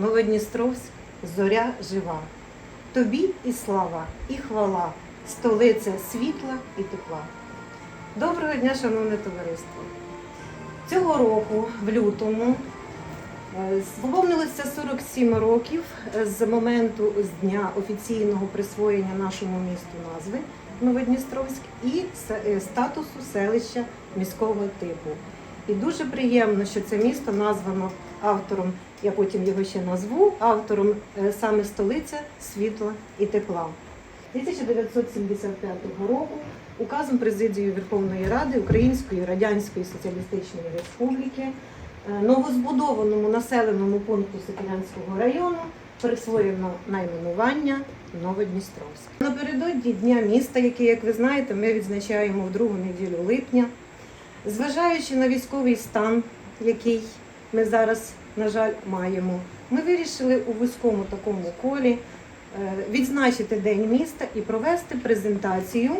Новодністровськ, зоря жива. Тобі і слава, і хвала, столиця світла і тепла. Доброго дня, шановне товариство! Цього року, в лютому, е, виповнилося 47 років з моменту з дня офіційного присвоєння нашому місту назви Новодністровськ і е, статусу селища міського типу. І дуже приємно, що це місто названо автором, я потім його ще назву, автором е, саме столиця світла і тепла. 1975 року указом Президії Верховної Ради Української Радянської Соціалістичної Республіки е, новозбудованому населеному пункту Сокілянського району присвоєно найменування Новодністровськ. Напередодні Дня міста, який, як ви знаєте, ми відзначаємо в другу неділю липня. Зважаючи на військовий стан, який ми зараз, на жаль, маємо, ми вирішили у вузькому такому колі е, відзначити День міста і провести презентацію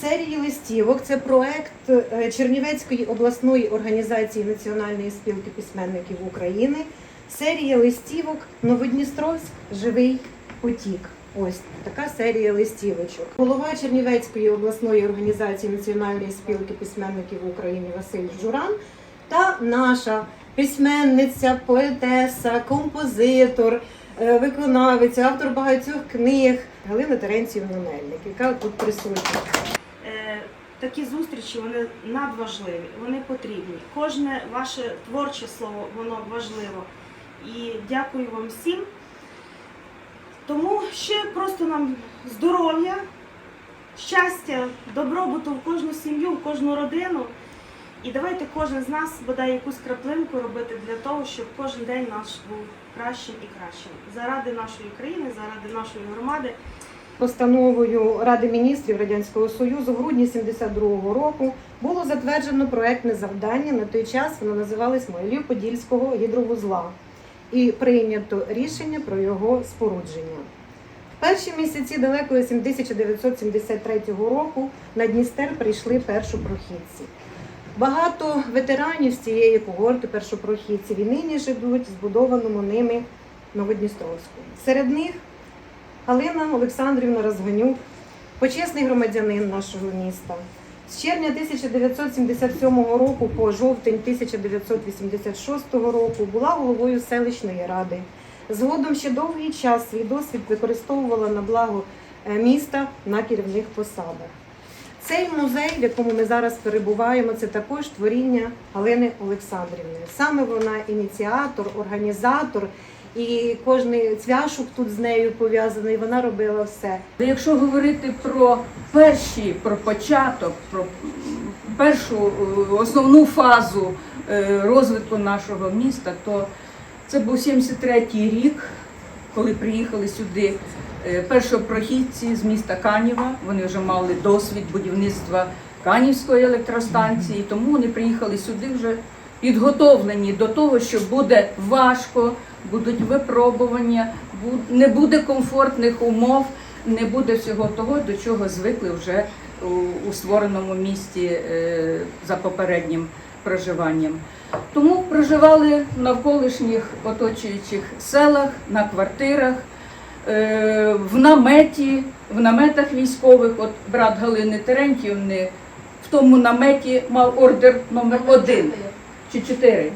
серії листівок. Це проект е, Чернівецької обласної організації Національної спілки письменників України. Серія листівок Новодністровськ Живий потік. Ось така серія листівочок. Голова Чернівецької обласної організації Національної спілки письменників України Василь Журан та наша письменниця, поетеса, композитор, е, виконавиця, автор багатьох книг Галина Теренцівна Мельник, яка тут присутня. Е, Такі зустрічі вони надважливі, вони потрібні. Кожне ваше творче слово воно важливо. І дякую вам всім. Тому ще просто нам здоров'я, щастя, добробуту в кожну сім'ю, в кожну родину. І давайте кожен з нас бодай якусь краплинку робити для того, щоб кожен день наш був кращим і кращим. Заради нашої країни, заради нашої громади. Постановою Ради міністрів Радянського Союзу в грудні 72-го року було затверджено проектне завдання. На той час воно називалось Могилів Подільського гідровузла і прийнято рішення про його спорудження. В перші місяці далекої 1973 року на Дністер прийшли першопрохідці. Багато ветеранів з цієї когорти першопрохідців і нині живуть в збудованому ними Новодністровську. Серед них Галина Олександрівна Розганюк, почесний громадянин нашого міста. З червня 1977 року по жовтень 1986 року була головою селищної ради. Згодом ще довгий час свій досвід використовувала на благо е, міста на керівних посадах. Цей музей, в якому ми зараз перебуваємо, це також творіння Галини Олександрівни. Саме вона ініціатор, організатор, і кожний цвяшок тут з нею пов'язаний. Вона робила все. Якщо говорити про перші, про початок, про першу е, основну фазу е, розвитку нашого міста, то це був 73-й рік, коли приїхали сюди першопрохідці з міста Канєва. Вони вже мали досвід будівництва Канівської електростанції, тому вони приїхали сюди вже підготовлені до того, що буде важко, будуть випробування, не буде комфортних умов, не буде всього того, до чого звикли вже у- створеному місті е, за попереднім проживанням. Тому проживали в навколишніх оточуючих селах, на квартирах, е, в наметі, в наметах військових. От брат Галини Терентьівни в тому наметі мав ордер номер один чи чотири.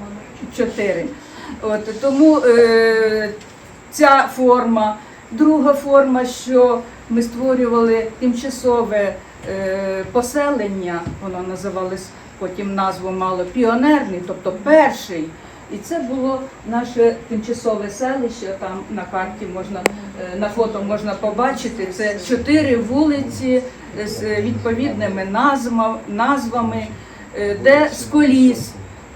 Чотири. От, тому е, ця форма. Друга форма, що ми створювали тимчасове е, поселення, воно називалось потім назву мало піонерний, тобто перший. І це було наше тимчасове селище. Там на карті можна е, на фото можна побачити. Це чотири вулиці з відповідними назвами, е, де з коліс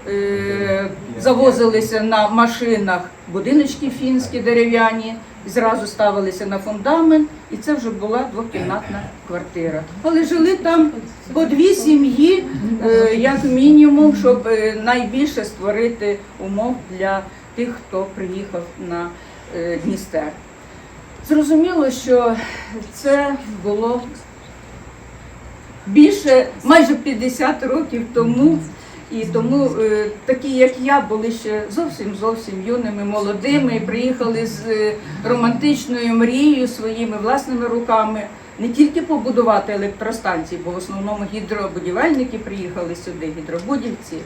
е, завозилися на машинах будиночки фінські дерев'яні, зразу ставилися на фундамент, і це вже була двокімнатна квартира. Але жили там по дві сім'ї, е, як мінімум, щоб е, найбільше створити умов для тих, хто приїхав на е, Дністер. Зрозуміло, що це було більше майже 50 років тому. І тому е, такі, як я, були ще зовсім зовсім юними, молодими, і приїхали з е, романтичною мрією своїми власними руками не тільки побудувати електростанції, бо в основному гідробудівельники приїхали сюди, гідробудівці,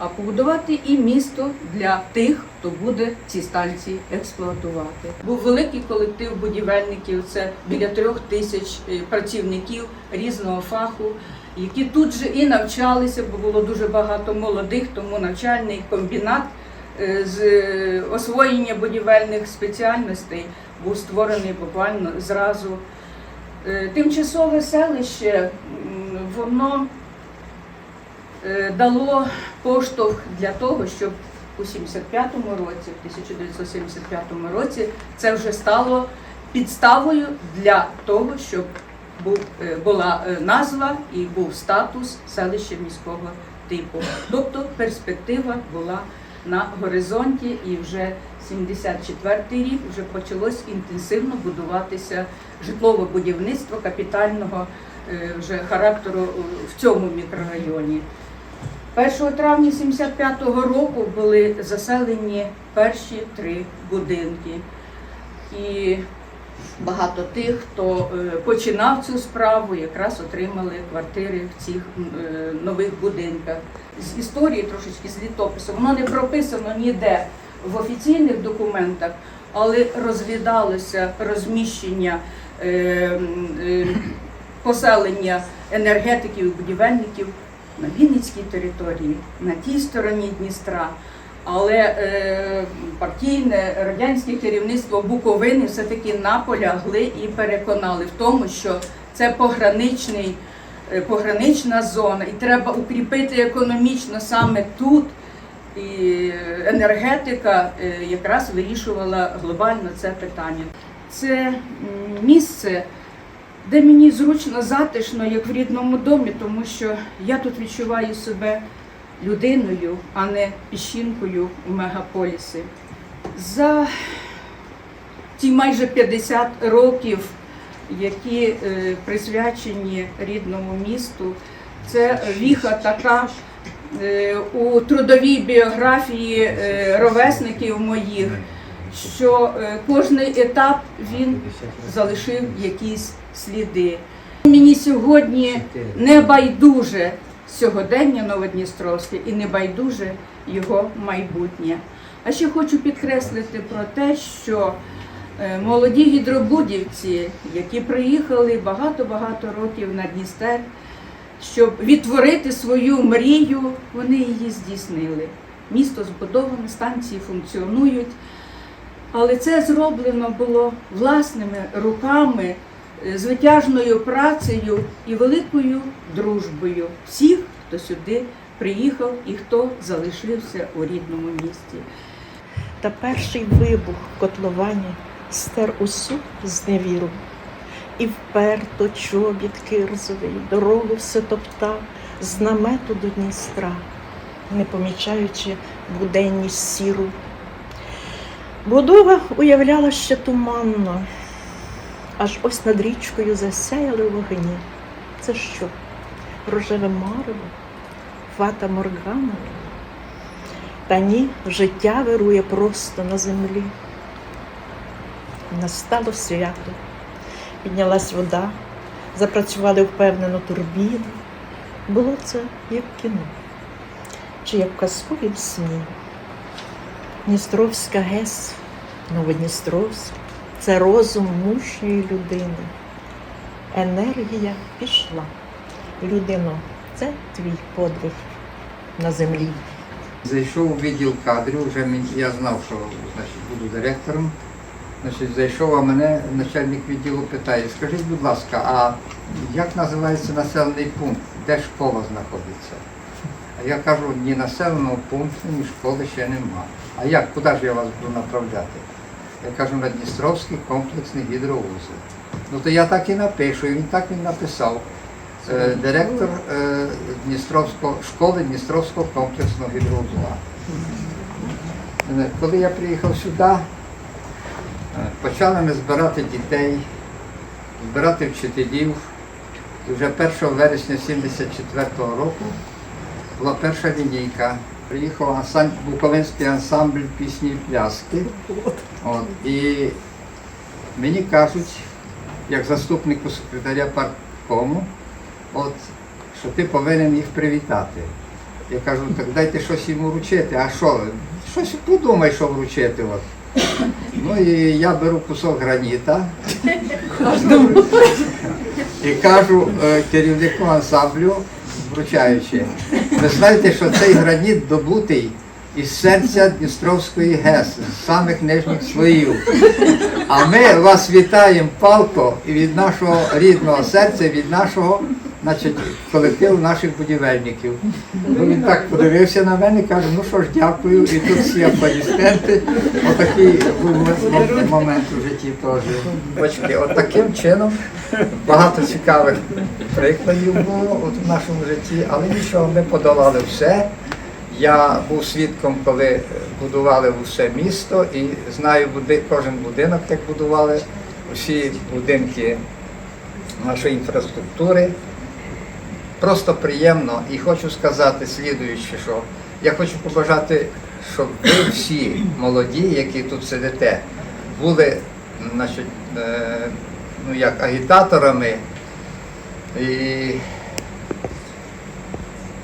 а побудувати і місто для тих, хто буде ці станції експлуатувати. Був великий колектив будівельників, це біля трьох тисяч е, працівників різного фаху, які тут же і навчалися, бо було дуже багато молодих, тому навчальний комбінат е, з е, освоєння будівельних спеціальностей був створений буквально зразу. Тимчасове селище, воно дало поштовх для того, щоб у 75-му році, в 1975 році, це вже стало підставою для того, щоб був, е, була е, назва і був статус селища міського типу. Тобто перспектива була на горизонті, і вже 74-й рік вже почалось інтенсивно будуватися житлове будівництво капітального е, вже характеру е, в цьому мікрорайоні. 1 травня 75-го року були заселені перші три будинки. І багато тих, хто е, починав цю справу, якраз отримали квартири в цих е, нових будинках. З історії трошечки з літопису. Воно не прописано ніде в офіційних документах, але розглядалося розміщення е, поселення енергетиків і будівельників на Вінницькій території, на тій стороні Дністра. Але е, партійне радянське керівництво Буковини все-таки наполягли і переконали в тому, що це пограничний, е, погранична зона, і треба укріпити економічно саме тут. І енергетика е, якраз вирішувала глобально це питання. Це місце, де мені зручно, затишно, як в рідному домі, тому що я тут відчуваю себе людиною, а не піщинкою у мегаполісі. За ті майже 50 років, які е, присвячені рідному місту, це віха така е, у трудовій біографії е, ровесників моїх, що кожний етап він залишив якісь сліди. Мені сьогодні не байдуже сьогодення Новодністровське і не байдуже його майбутнє. А ще хочу підкреслити про те, що е, молоді гідробудівці, які приїхали багато-багато років на Дністер, щоб відтворити свою мрію, вони її здійснили. Місто збудоване, станції функціонують. Але це зроблено було власними руками, звитяжною працею і великою дружбою всіх, хто сюди приїхав і хто залишився у рідному місті. Та перший вибух в стер усю зневіру. І вперто чобіт кирзовий, дорогу все топтав з намету до Дністра, не помічаючи буденність сіру. Будова уявляла ще туманно, аж ось над річкою засяяли вогні. Це що? Рожеве марево? Фата Моргана? Та ні, життя вирує просто на землі. Настало свято, піднялась вода, запрацювали впевнено турбіни. Було це як кіно, чи як в казковім сні. Дністровська ГЕС, Новодністровськ це розум мужньої людини. Енергія пішла. Людино, це твій подвиг на землі. Зайшов у відділ кадрів, вже я знав, що значить, буду директором. Значить, зайшов, а мене начальник відділу питає, скажіть, будь ласка, а як називається населений пункт, де школа знаходиться? А я кажу, ні населеного пункту, ні школи ще нема. А як, куди ж я вас буду направляти? Я кажу, на Дністровський комплексний гідровузол. Ну то я так і напишу, і він так він написав. Е, Директор е, Дністровського школи Дністровського комплексного гідровузла. Е, Коли я приїхав сюди, е, почали ми збирати дітей, збирати вчителів. І вже 1 вересня 74-го року була перша лінійка. Приїхав ансамбль, Буковинський ансамбль пісні і пляски. От, і мені кажуть, як заступнику секретаря парткому, от, що ти повинен їх привітати. Я кажу, так дайте щось йому вручити. А що? Щось подумай, що вручити. От. Ну і я беру кусок граніта і кажу е, керівнику ансамблю, вручаючи, ви знаєте, що цей граніт добутий із серця Дністровської ГЕС, з самих нижніх слоїв. А ми вас вітаємо палко від нашого рідного серця, від нашого значить, колективу наших будівельників. Ну, він так подивився на мене і каже, ну що ж, дякую. І тут всі аплодисменти. Отакий був момент у житті теж. Бачки, от таким чином багато цікавих прикладів було от в нашому житті, але нічого, ми подолали все. Я був свідком, коли будували все місто і знаю кожен будинок, як будували, усі будинки нашої інфраструктури. Просто приємно і хочу сказати слідуюче, що я хочу побажати, щоб ви всі молоді, які тут сидите, були значить, е, ну, як агітаторами і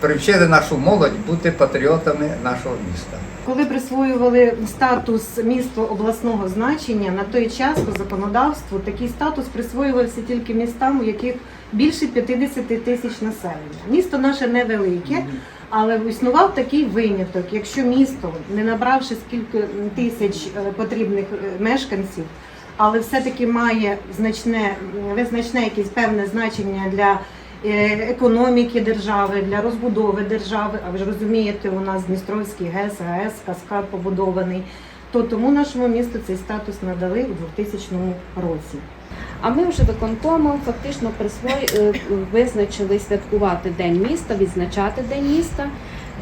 привчили нашу молодь бути патріотами нашого міста. Коли присвоювали статус міста обласного значення, на той час по законодавству такий статус присвоювався тільки містам, у яких більше 50 тисяч населення. Місто наше невелике, але існував такий виняток. Якщо місто, не набравши скільки тисяч е, потрібних е, мешканців, але все-таки має значне, е, значне якесь певне значення для е, економіки держави, для розбудови держави. А ви ж розумієте, у нас Дністровський ГЕС, АЕС, Каскад побудований. То тому нашому місту цей статус надали у 2000 році. А ми вже виконкомом фактично присвої е, визначили святкувати День міста, відзначати День міста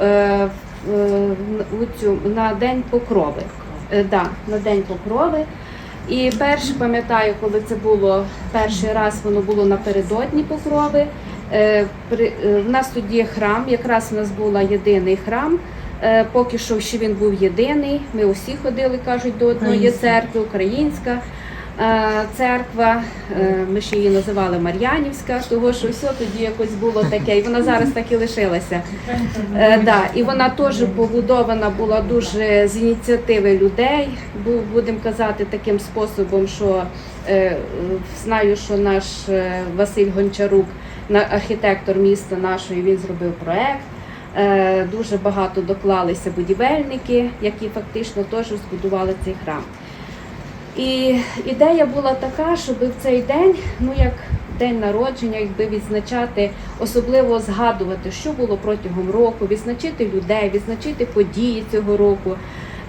е, е, у на День Покрови. Да, на День Покрови. І перше пам'ятаю, коли це було перший раз, воно було напередодні Покрови. В нас тоді храм, якраз у нас був єдиний храм. Поки що ще він був єдиний. Ми усі ходили, кажуть, до одної церкви, українська церква. Е, Ми ще її називали Мар'янівська, того що все тоді якось було таке, і вона зараз так і лишилася. Е, да, і вона теж побудована була дуже з ініціативи людей. Бу- Будемо казати таким способом, що е, е, знаю, що наш е, Василь Гончарук, архітектор міста нашої, він зробив проект. Е, Дуже багато доклалися будівельники, які фактично теж збудували цей храм. І ідея була така, щоб в цей день, ну як день народження, якби відзначати, особливо згадувати, що було протягом року, відзначити людей, відзначити події цього року.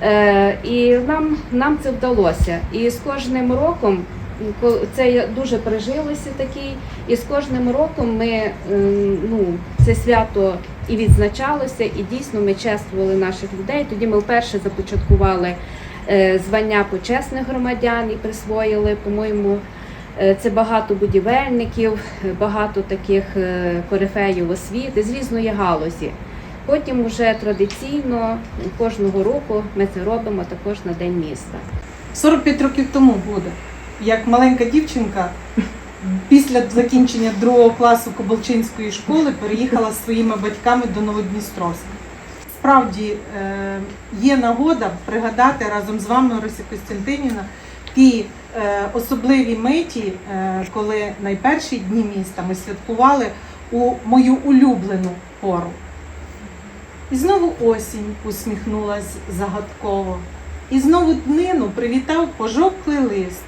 Е, і нам, нам це вдалося. І з кожним роком ко- це дуже прижилося такий, і з кожним роком ми ем, ну, це свято і відзначалося, і дійсно ми чествували наших людей. Тоді ми вперше започаткували е, звання почесних громадян і присвоїли, по-моєму, е, це багато будівельників, е, багато таких е, корифеїв освіти з різної галузі. Потім вже традиційно кожного року ми це робимо також на День міста. 45 років тому буде, як маленька дівчинка після закінчення другого класу Коболчинської школи переїхала зі своїми батьками до Новодністровська. Справді е, є нагода пригадати разом з вами, Орися Костянтинівна, ті е, особливі миті, е, коли найперші дні міста ми святкували у мою улюблену пору. І знову осінь усміхнулась загадково. І знову днину привітав пожовклий лист.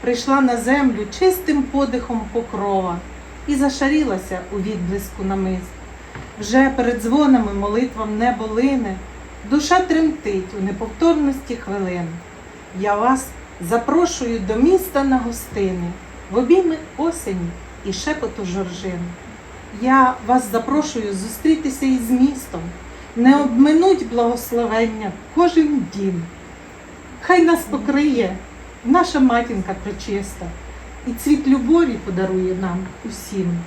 Прийшла на землю чистим подихом покрова і зашарілася у відблиску намист. Вже перед дзвонами молитвам небо лине, душа тремтить у неповторності хвилин. Я вас запрошую до міста на гостини, в обійми осені і шепоту жоржин. Я вас запрошую зустрітися із містом, не обминуть благословення кожен дім. Хай нас покриє наша матінка пречиста, і цвіт любові подарує нам усім.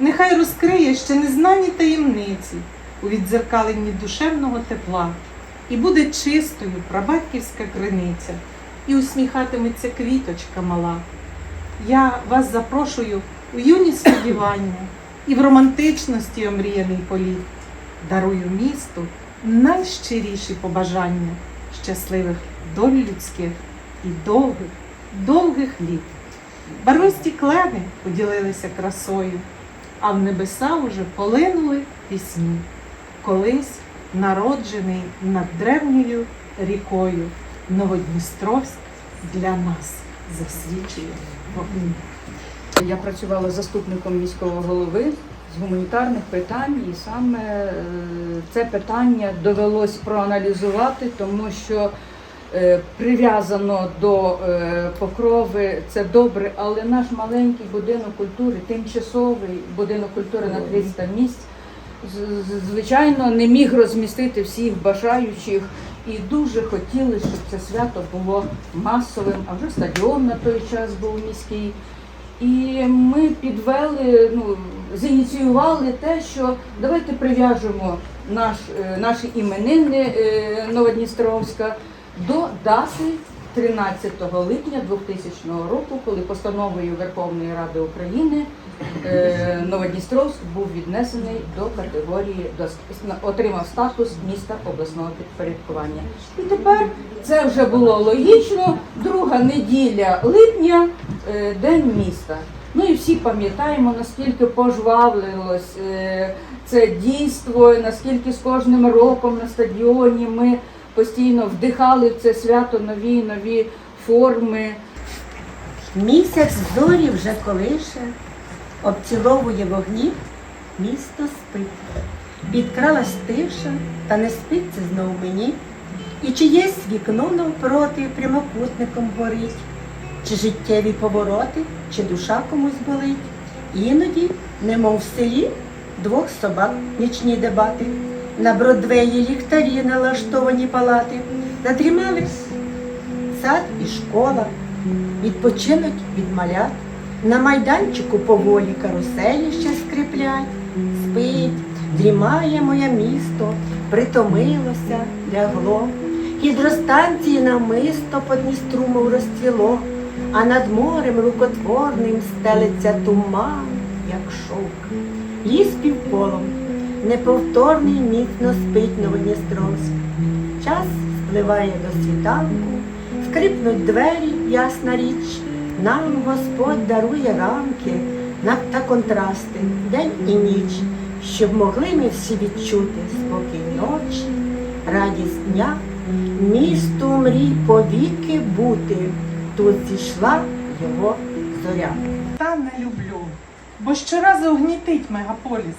Нехай розкриє ще незнані таємниці, у віддзеркаленні душевного тепла, і буде чистою прабатьківська криниця, і усміхатиметься квіточка мала. Я вас запрошую у юні сподівання і в романтичності омріяний політ. Дарую місту найщиріші побажання щасливих доль людських і довгих, довгих літ. Барвисті клени поділилися красою, а в небеса уже полинули пісні. Колись народжений над древньою рікою Новодністровськ для нас засвічує вогні. Я працювала заступником міського голови з гуманітарних питань, і саме е, це питання довелось проаналізувати, тому що прив'язано до е, покрови це добре, але наш маленький будинок культури, тимчасовий будинок культури на 300 місць, звичайно, не міг розмістити всіх бажаючих. І дуже хотіли, щоб це свято було масовим, а вже стадіон на той час був міський. І ми підвели, ну, зініціювали те, що давайте прив'яжемо наш, е, наші іменини е, Новодністровська до дати 13 липня 2000 року, коли постановою Верховної Ради України е, Новодністровськ був віднесений до категорії, до, отримав статус міста обласного підпорядкування. І тепер це вже було логічно. Друга неділя липня, е, день міста. Ну і всі пам'ятаємо, наскільки пожвавлилось е, це дійство, наскільки з кожним роком на стадіоні ми постійно вдихали в це свято нові нові форми. Місяць зорі вже колише, обціловує вогні, місто спить. Підкралась тиша, та не спиться знов мені. І чиєсь вікно навпроти прямокутником горить, чи життєві повороти, чи душа комусь болить. Іноді, немов в селі, двох собак нічні дебати, на Бродвеї ліхтарі налаштовані палати, надрімались сад і школа, відпочинуть від малят, на майданчику поволі каруселі ще скриплять, спить, дрімає моє місто, притомилося, лягло. Гідростанції намисто по Дністру мов розцвіло, а над морем рукотворним стелиться туман, як шовк. Ліс півколом, неповторний міцно спить Новодністровськ. Час спливає до світанку, скрипнуть двері, ясна річ. Нам Господь дарує рамки та контрасти, день і ніч, щоб могли ми всі відчути спокій ночі, радість дня, місту мрій повіки бути. Тут зійшла його зоря. Та не люблю, бо щоразу гнітить мегаполіс.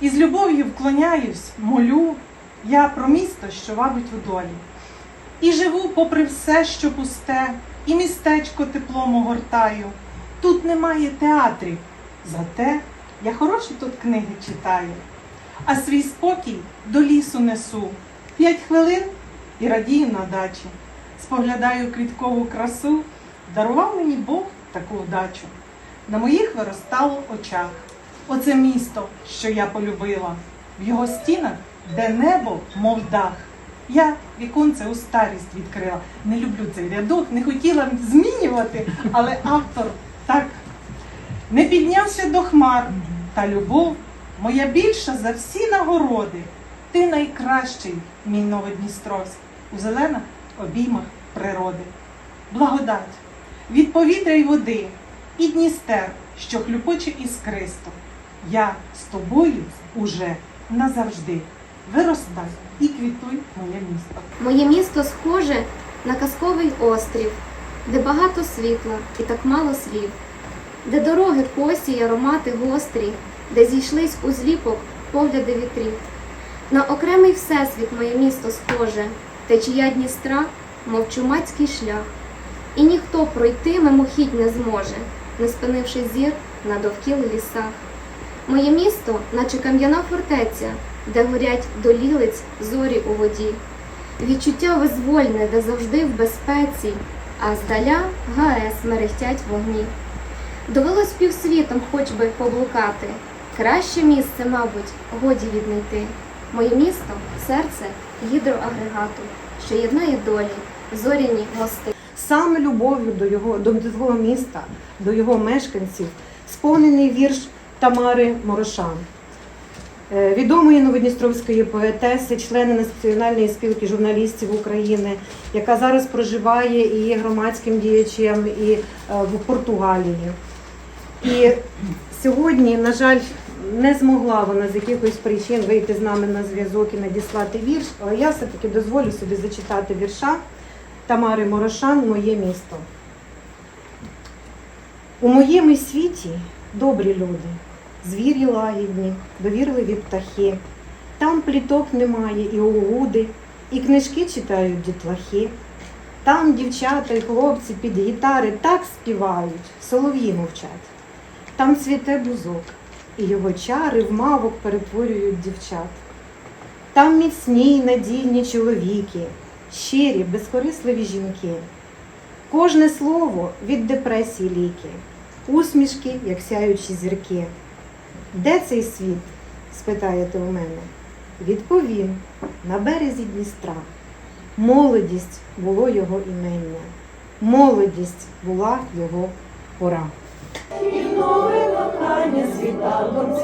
І з любов'ю вклоняюсь, молю я про місто, що вабить у долі. І живу попри все, що пусте, і містечко теплом огортаю. Тут немає театрів, зате я хороші тут книги читаю, а свій спокій до лісу несу. П'ять хвилин і радію на дачі. Споглядаю квіткову красу, дарував мені Бог таку вдачу. На моїх виростало очах. Оце місто, що я полюбила, в його стінах, де небо, мов дах. Я віконце у старість відкрила. Не люблю цей рядок, не хотіла змінювати, але автор так не піднявся до хмар. Та любов моя більша за всі нагороди. Ти найкращий, мій Новодністровськ, у зелених обіймах природи. Благодать від повітря й води, і Дністер, що хлюпоче іскристо. Я з тобою уже назавжди. Виростай і квітуй моє місто. Моє місто схоже на казковий острів, де багато світла і так мало слів, де дороги косі й аромати гострі, де зійшлись у зліпок погляди вітрів. На окремий всесвіт моє місто схоже, течія Дністра, мов чумацький шлях, і ніхто пройти мимохідь не зможе, не спинивши зір на довкіл лісах. Моє місто, наче кам'яна фортеця, де горять до лілиць зорі у воді. Відчуття визвольне, де завжди в безпеці, а здаля ГАЕС мерехтять вогні. Довелось півсвітом хоч би поблукати, Краще місце, мабуть, годі віднайти. Моє місто серце гідроагрегату, що єднає долі, зоряні мости. Саме любов'ю до його до свого міста, до його мешканців, сповнений вірш Тамари Морошан. Е, Відомої новодністровської поетеси, члени Національної спілки журналістів України, яка зараз проживає і є громадським діячем і е, в Португалії. І сьогодні, на жаль, не змогла вона з якихось причин вийти з нами на зв'язок і надіслати вірш, але я все-таки дозволю собі зачитати вірша Тамари Морошан Моє місто. У моєму світі добрі люди, звірі лагідні, довірливі птахи. Там пліток немає і угуди, і книжки читають дітлахи. Там дівчата й хлопці під гітари так співають, солов'ї мовчать. Там цвіте бузок, і його чари в мавок перетворюють дівчат. Там міцні й надійні чоловіки, щирі, безкорисливі жінки. Кожне слово від депресії ліки, усмішки, як сяючі зірки. Де цей світ? спитаєте у мене. Відповім на березі Дністра. Молодість було його імення, молодість була його пора. І нове кохання світанком